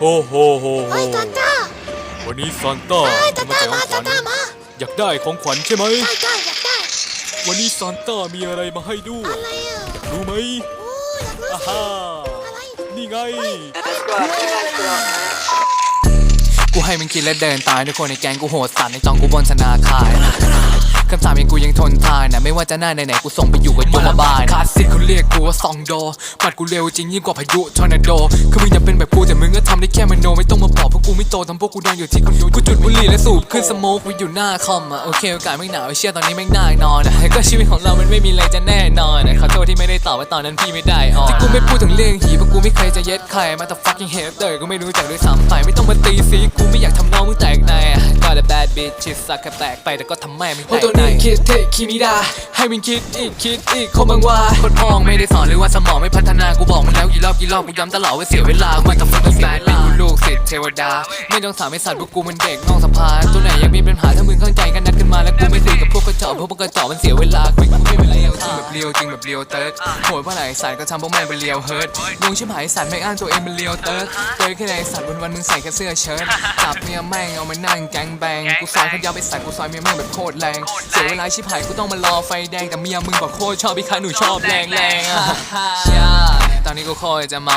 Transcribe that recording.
โอ้โหโหโหเฮ้ยตาต้าวันนี้ซานต้าเฮ้ยตาจะมาต้าแจกขมาองขตาวัญต้ามาอยากได้ของขวัญใช่ไหมได้ได้อยากได้ วันนี้ซานต้ามีอะไรมาให้ด้วย อะไรอะรู้ไหมโอ้อยากรู้อาสิฮ่าอะไรนี่ไง กูให้มึงกินและเดินตายทุกคนในแก๊งกูโหดสัตว์ในจองกูบนธนาคารคำสาปยังกูยังทนทานนะไม่ว่าจะหน้าไหนๆกูส่งไปอยู่กับโยมบาลคลาสสิกเขาเรียกกูว่าซองโดปัดกูเร็วจริงยิ่งกว่าพายุทอร์นาโดคือมึงอยากเป็นแบบกูแต่มึงก็ทำได้แค่มโนไม่ต้องมาบอกพวกกูไม่โตทำพวกกูนอนอยู่ที่คอนโดกูจุดบุหรี่และสูบขึ้นสโมกกูอยู่หน้าคอมอะโอเคโอกาสไม่หนาวไอ้เชื่อตอนนี้แม่งน่านอนนะก็ชีวิตของเรามันไม่มีอะไรจะแน่นอนอะขอโทษที่ไม่ได้ตอบว่าตอนนั้นพี่ไม่ได้ออนที่กูไม่พูดถึงเรื่องหีเพราะกูไม่เคยจะเย็ดใครมาแต่ fucking hater กูไม่รู้จักด้วยซ้ำไปไม่ต้องมาตี ชิดสักแค่แตกไปแต่ก็ทำแม่มึงแตกในคิดเทคิมิดา ให้มึงคิดอีกคิดอีกคนบางว่าคนพองไม่ได้สอนหรือว่าสมองไม่พัฒนากูบอกมันแล้วกี่รอบกี่รอบกูย้ำตลอดว่าเสียเวลาไม่ต้องฟังแบดเป็นกูลูกศิษย์เทวดา ไม่ต้องถามไอ้สัตว์พวกกูมันเด็กนอกสภาตัวไหนยังมีปัญหาถ้ามึงเข้าใจกันนัดกันมาแล้วกูไม่คุยกับพวกกระจ อกเพราะพวกกระจอกมันเสียเวลาคุยกูไม่เป็นไรเอาจริงแบบเลียวจริงแบบเลียวเติร์ดโหดว่าไหนสัตว์ก็ทำพวกแม่งเป็นเลียวเฮิร์ตงงชิบหายสัตว์ไม่อ้างตัวเองเป็นเลียวเติร์ดเติร์ดแค่ไหนสัตว์วันวันมึงใส่แค่เสื้อเชิ้ตจับเมียแม่งเอามานั่งแก๊งแบงกูซอยเขายาวไปใส่กูซอยเมียแม่งแบบโคตรแรงเสียเวลาชิบหายกูต้องมารอไฟแดงแต่เมียมึงบอกโคตรชอบพี่คันหนูชอบแรงแรงอะตอนนี้กูโคตรจะเมา